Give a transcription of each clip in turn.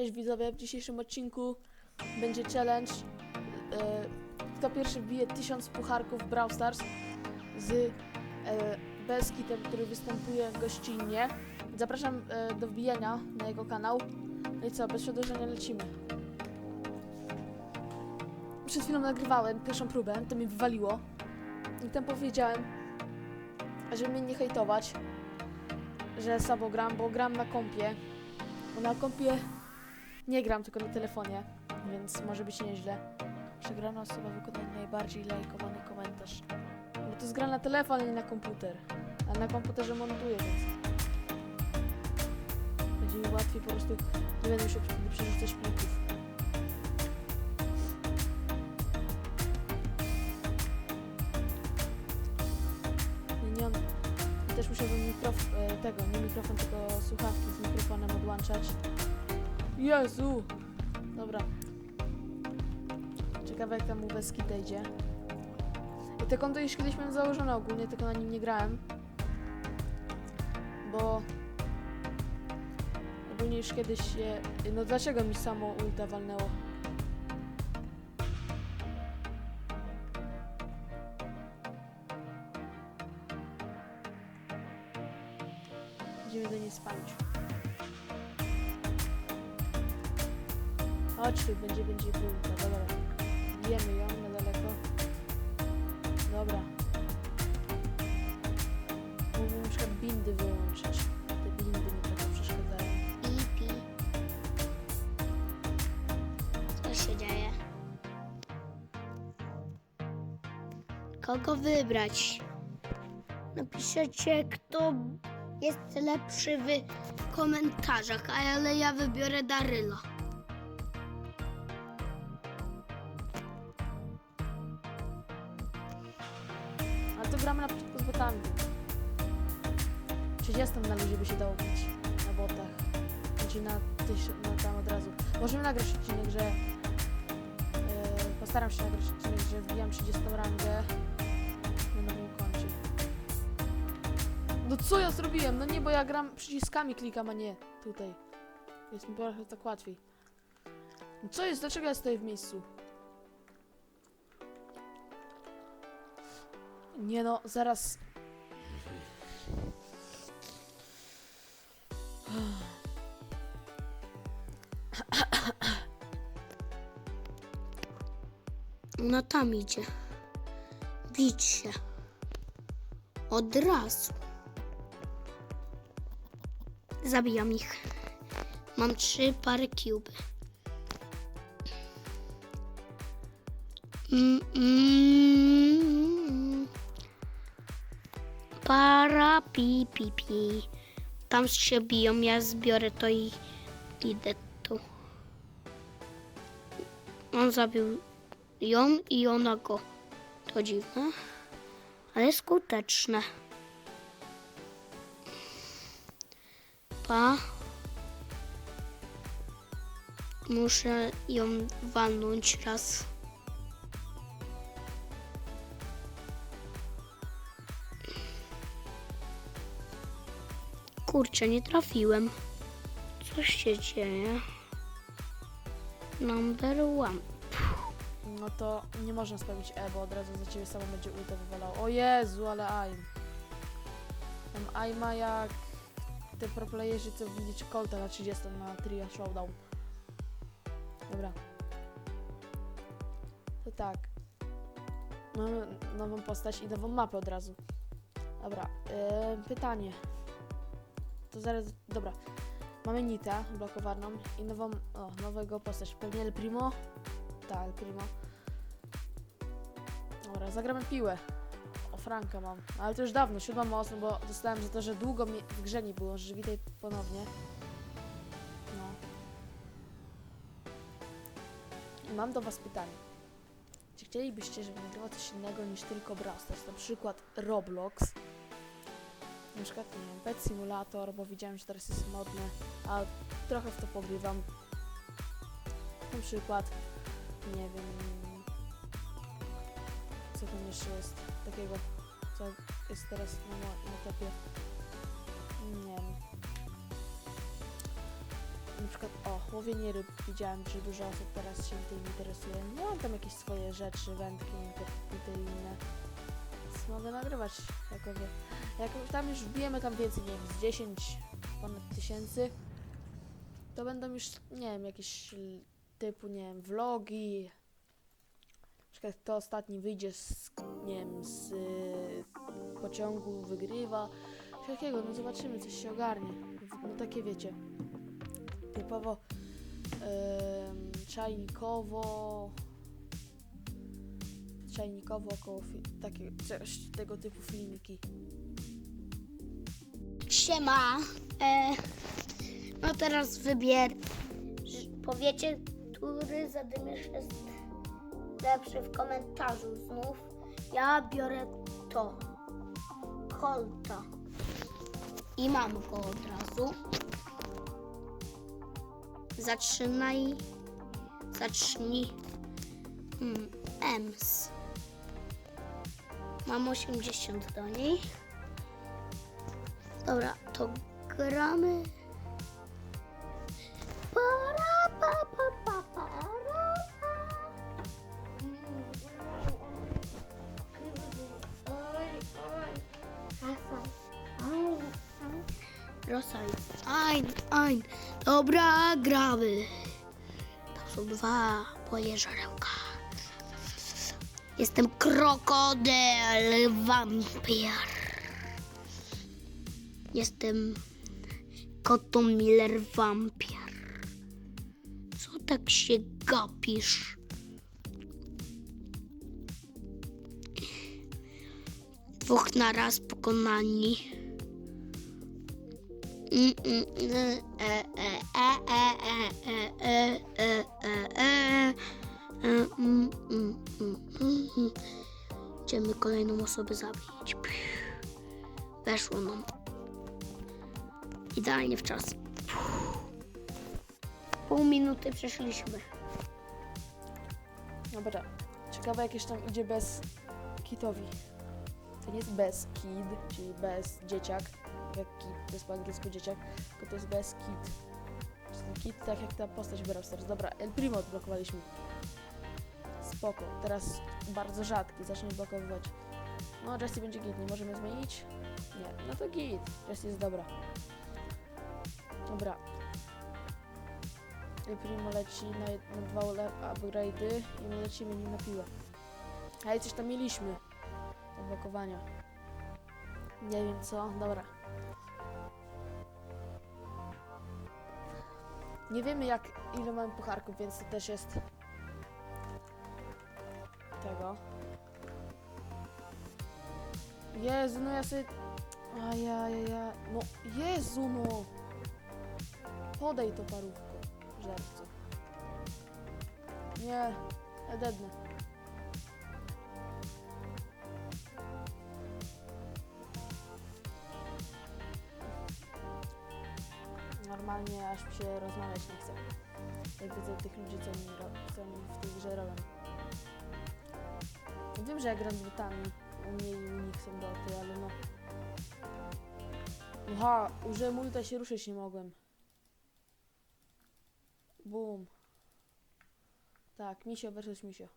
Cześć widzowie, w dzisiejszym odcinku będzie challenge. E, kto pierwszy wbije 1000 pucharków Brawl Stars z e, Beskitem, który występuje gościnnie. Zapraszam e, do wbijania na jego kanał. No i co, bez przedłużenia lecimy. Przed chwilą nagrywałem pierwszą próbę, to mi wywaliło. I tam powiedziałem, żeby mnie nie hejtować, że słabo gram, bo gram na kompie. Na kompie nie gram, tylko na telefonie, więc może być nieźle. Przegrana osoba wykonała najbardziej lajkowany komentarz. Bo to jest gra na telefon, a nie na komputer. A na komputerze montuję, więc będzie mi łatwiej po prostu nie będę musiał wtedy przerzucać plików. Nie, nie mam... Też musiałbym mikrof... e, tego, nie mikrofon, tylko słuchawki z mikrofonem odłączać. Jezu! Dobra. Ciekawe jak tam u Beskid idzie. I te konto już kiedyś miałem założone ogólnie, tylko na nim nie grałem. Bo... Ogólnie już kiedyś się... No dlaczego mi samo ulta walnęło? Chodź będzie, będzie piłka, dobra. Bijemy ją na daleko. Dobra. Mógłbym na przykład bindy wyłączyć. Te bindy mi trochę przeszkadzają. Ipi. Co się dzieje? Kogo wybrać? Napiszecie, kto jest lepszy w komentarzach, ale ja wybiorę Daryla. Gramy na początku z botami. 30 na luzie by się dało bić na botach. Znaczy na, tyś, na tam od razu. Możemy nagrać odcinek, że... Yy, postaram się nagrać odcinek, że wbijam 30 rangę na nowym koncie. No co ja zrobiłem? No nie, bo ja gram przyciskami klikam, a nie tutaj. Jest mi trochę tak łatwiej. No co jest? Dlaczego ja stoję w miejscu? Nie no, zaraz. No tam idzie. Bić się. Od razu. Zabijam ich. Mam trzy pary cube. Mm, mm. Para pi pi pi. Tam się biją, ja zbiorę to i idę tu. On zabił ją i ona go. To dziwne, ale skuteczne. Pa. Muszę ją walnąć raz. Kurczę, nie trafiłem. Co się dzieje? Number one. No to nie można sprawić E, bo od razu za ciebie samo będzie ulta wywalało. O Jezu, ale aim. Tam aima jak te proplayerzy, co widzicie Colta na 30 na Tria Showdown. Dobra. To tak. Mamy nową postać i nową mapę od razu. Dobra, yy, pytanie. To zaraz, dobra. Mamy Nita blokowaną i nową, o, nowego postać. Pewnie El Primo? Tak, El Primo. Dobra, zagramy piłę. O Franka mam. Ale to już dawno, siódma mocno, bo dostałem za to, że długo mnie w grze nie było, że witaj ponownie. No. I mam do was pytanie. Czy chcielibyście, żeby nagrywał coś innego niż tylko Brawl Stars? Na przykład Roblox. Na przykład, nie wiem, Pet Simulator, bo widziałem, że teraz jest modny, a trochę w to pogrywam. Na przykład, nie wiem, co tam jeszcze jest takiego, co jest teraz na, na topie. Nie wiem. Na przykład, o, łowienie ryb. Widziałem, że dużo osób teraz się tym interesuje. No, mam tam jakieś swoje rzeczy, wędki i te, inne. Więc mogę nagrywać jakowie. Jak tam już wbijemy tam więcej, nie wiem, z 10 ponad tysięcy, to będą już, nie wiem, jakieś typu, nie wiem, vlogi. Na przykład kto ostatni wyjdzie z, nie wiem, z y, pociągu, wygrywa. Takiego, no zobaczymy, coś się ogarnie. No takie wiecie, typowo em, czajnikowo, czajnikowo około takie, coś tego typu filmiki. Siema. E, no teraz wybier. Powiecie, który zadymiarz jest lepszy w komentarzu znów. Ja biorę to. Kolta. I mam go od razu. Zaczynaj. Zacznij. Hmm, Ems. Mam 80 do niej. Dobra, to gramy. Para, pa, pa, pa, para, Rosaj. Ein, ein. Dobra, gramy. To są dwa moje żarełka. Jestem krokodyl wampir. Jestem Koto Miller Vampir. Co tak się gapisz? Dwóch na raz pokonani. Idziemy kolejną osobę zabić. Weszło nam. Idealnie w czas. Pół minuty przeszliśmy. Dobra, ciekawe jakieś tam idzie bez kitowi. To nie jest bez kid, czyli bez dzieciak, jak kid, to jest po angielsku dzieciak, tylko to jest bez kid. Czyli kid tak jak ta postać w Brawl Stars. Dobra, El Primo odblokowaliśmy. Spoko, teraz bardzo rzadki, zacznie blokowywać. No, Jessie będzie git, nie możemy zmienić? Nie, no to git, Jessie jest dobra. Dobra. Primo leci na, na dwa upgrade'y i my lecimy nim na piłę. Ale coś tam mieliśmy do blokowania. Nie wiem co, dobra. Nie wiemy jak ile mamy pucharków, więc to też jest tego. Jezu, no ja sobie... Ajajaja, no Jezu, no! Podej to parówko, żarcu. Nie, ja dednę. Normalnie aż mi się rozmawiać nie chce. Jak widzę tych ludzi, co ro- co oni w tej grze robią. Wiem, że ja gram z botami, u mnie i u nich są boty, ale no... Aha, użyłem ulta się ruszyć nie mogłem. Boom. Tak, misio versus misio.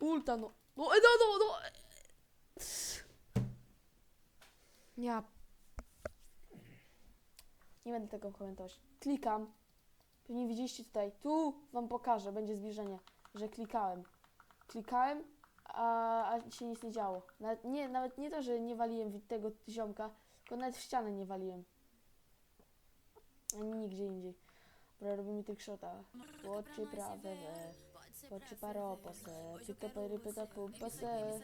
Ulta, no. No, e, no, no, no. Ja. Nie będę tego komentować. Klikam. Pewnie widzieliście tutaj. Tu wam pokażę, będzie zbliżenie, że klikałem. Klikałem, a, a się nic nie działo. Nawet nie, nawet nie to, że nie waliłem tego ziomka, tylko nawet w ścianę nie waliłem. Ani nigdzie indziej. Dobra, robimy trickshota. Łoczy prawe we. Łoczy paropose. Pyta pary pyta pupase.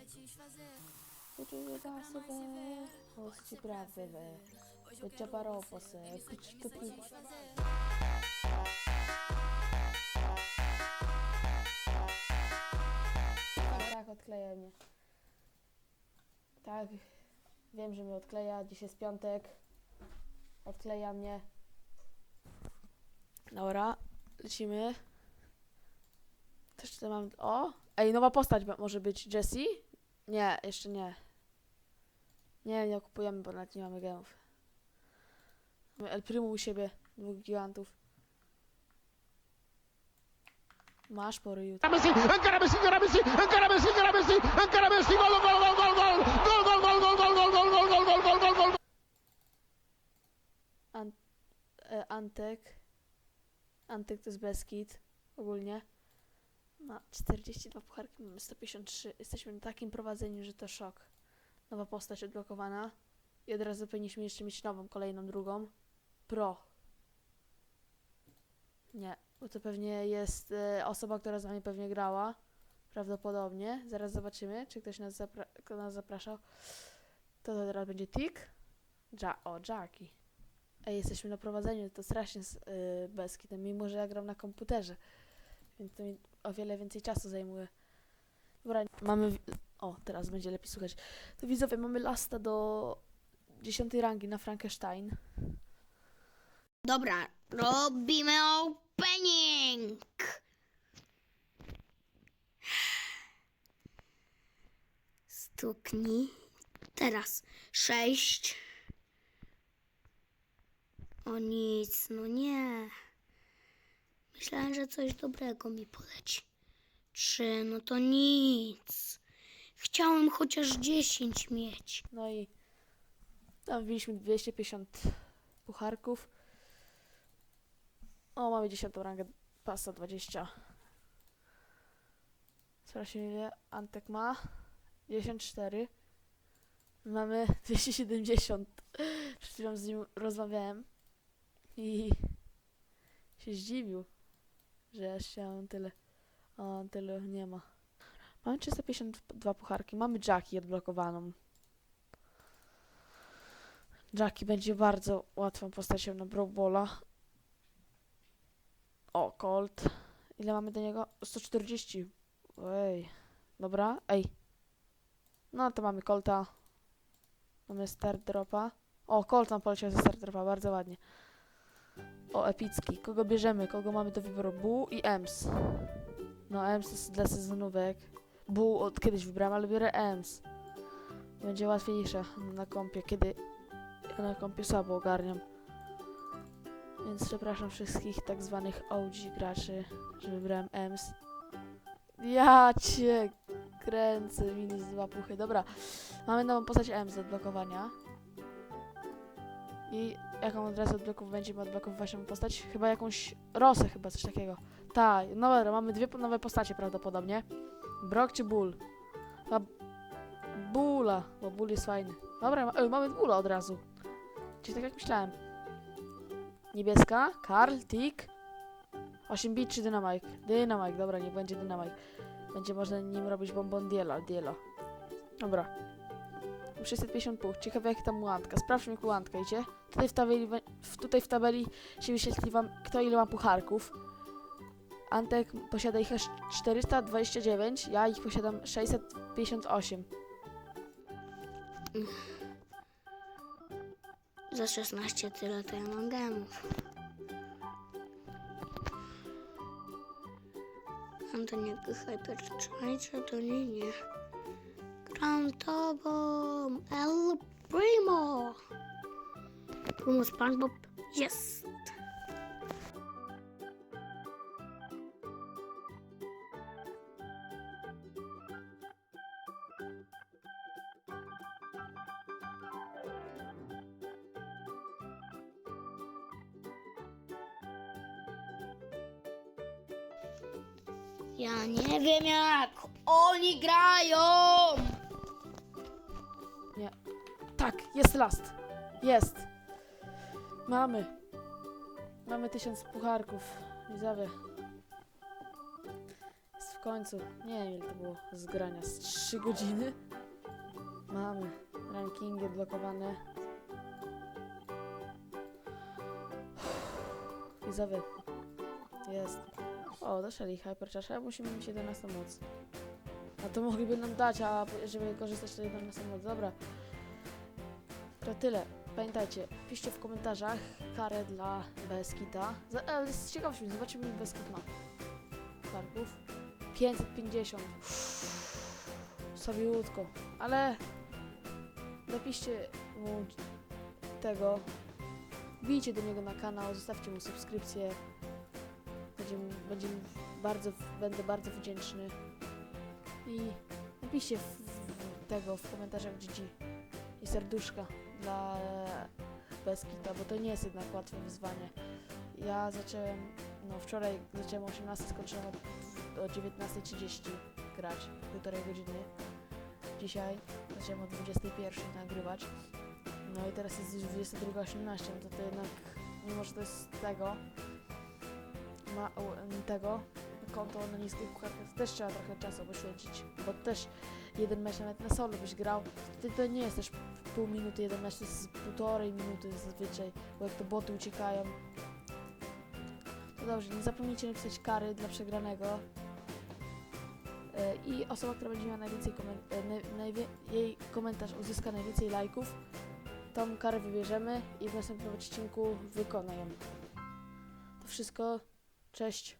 Łoczy pasy we. Prawe we. Łoczy paropose. Pycz to pi. Tak, odkleja mnie. Tak, wiem, że mnie odkleja. Dziś jest piątek. Odkleja mnie. Dobra, lecimy. Też tutaj mam. O! Ej, nowa postać może być Jessie? Nie, jeszcze nie. Nie, nie kupujemy, bo nawet nie mamy gemów. Mamy El Primo u siebie Dwóch gigantów. Masz po ryju. Messi, encara Messi, encara Messi, encara Messi, encara Messi, encara Messi, gol, gol, gol, gol, gol, gol, gol, gol, gol, gol, gol, gol, gol, gol, gol, gol, gol. An e, Antek. Antek to jest Beskid ogólnie. Ma 42 pucharki, mamy 153. Jesteśmy na takim prowadzeniu, że to szok. Nowa postać odblokowana. I od razu powinniśmy jeszcze mieć nową, kolejną, drugą. Pro. Nie, bo to pewnie jest e, osoba, która z nami pewnie grała. Prawdopodobnie. Zaraz zobaczymy, czy ktoś nas, zapra kto nas zapraszał. To, to teraz będzie Tik. Ja o, Jackie. Ej, jesteśmy na prowadzeniu, to strasznie yy, Beskitem, mimo że ja gram na komputerze. Więc to mi o wiele więcej czasu zajmuje. Dobra, mamy... O, teraz będzie lepiej słuchać. To widzowie, mamy lasta do 10 rangi na Frankenstein. Dobra, robimy opening! Stuknij. Teraz sześć. O nic, no nie. Myślałem, że coś dobrego mi poleci. Trzy, no to nic. Chciałem chociaż dziesięć mieć. No i tam wbiliśmy 250 pucharków. O, mamy 10 rangę pasa 20. Sprawdźmy ile Antek ma. 94. Mamy 270. Przed chwilą z nim rozmawiałem i się zdziwił, że się tyle. On tyle nie ma. Mamy 352 pucharki. Mamy Jackie odblokowaną. Jackie będzie bardzo łatwą postacią na Brawl Balla. O, Colt. Ile mamy do niego? 140. Ej. Dobra, ej. No to mamy Colta. Mamy Star Dropa. O, Colt nam poleciał ze Star Dropa, bardzo ładnie. O, epicki. Kogo bierzemy? Kogo mamy do wyboru? Bu i Ems. No, Ems jest dla sezonówek. Bu od kiedyś wybrałem, ale biorę Ems. Będzie łatwiejsze na kompie, kiedy ja na kompie słabo ogarniam. Więc przepraszam wszystkich tak zwanych OG graczy, że wybrałem EMS. Ja cię kręcę, minus dwa puchy. Dobra, mamy nową postać EMS do odblokowania. I jaką od razu będziemy odblokowywać nową postać? Chyba jakąś Rosę, chyba coś takiego. Tak, no dobra, mamy dwie nowe postacie prawdopodobnie. Brock czy Bull? Chyba Bula, bo Bull jest fajny. Dobra, ma, ej, mamy Bula od razu. Czyli tak jak myślałem. Niebieska, Karl, Tick, 8 bit czy Dynamite? Dynamite, dobra, nie będzie Dynamite. Będzie można nim robić bombondiela, diela. Dobra. 650 punktów. Ciekawe jak tam łantka. Sprawdźmy jak łantka idzie. Tutaj w, tabeli, w, tutaj w tabeli się wyświetli wam kto ile ma pucharków. Antek posiada ich aż 429, ja ich posiadam 658. Za 16 tyle to ja mam gemów. Mam do niego hypercharge, to nie, nie. Gram tobą El Primo. Primo SpongeBob jest. Ja nie wiem jak oni grają. Tak, jest last. Jest. Mamy. Mamy tysiąc pucharków. Widzowie. Jest w końcu. Nie wiem ile to było z grania. Z 3 godziny. Mamy. Rankingi odblokowane. Widzowie. Jest. O, doszli Hypercharge, ale musimy mieć 11 moc. A to mogliby nam dać, a żeby korzystać z 11 moc. Dobra. To tyle. Pamiętajcie, piszcie w komentarzach karę dla Beskita. Ale z ciekawością, zobaczymy ile Beskit ma. Karków. 550. Słabiutko. Ale napiszcie mu tego Wbijcie do niego na kanał, zostawcie mu subskrypcję. Będzie, będzie bardzo, będę bardzo wdzięczny. I napiszcie w, w tego w komentarzach GG i serduszka dla Beskita, bo to nie jest jednak łatwe wyzwanie. Ja zacząłem, no wczoraj zacząłem o 18, skończyłem o, o 19.30 grać, półtorej godziny. Dzisiaj zacząłem o 21.00 nagrywać. No i teraz jest już 22.18, no to to jednak, mimo że to jest tego, ma, tego, konto na niskich pucharkach, też trzeba trochę czasu poświęcić, bo też jeden mecz nawet na solo byś grał, to, to nie jest też pół minuty jeden mecz, to jest półtorej minuty zazwyczaj, bo jak to boty uciekają. To dobrze, nie zapomnijcie napisać kary dla przegranego. E, I osoba, która będzie miała najwięcej komen- e, jej komentarz uzyska najwięcej lajków, tą karę wybierzemy i w następnym odcinku wykona ją. To wszystko. Cześć.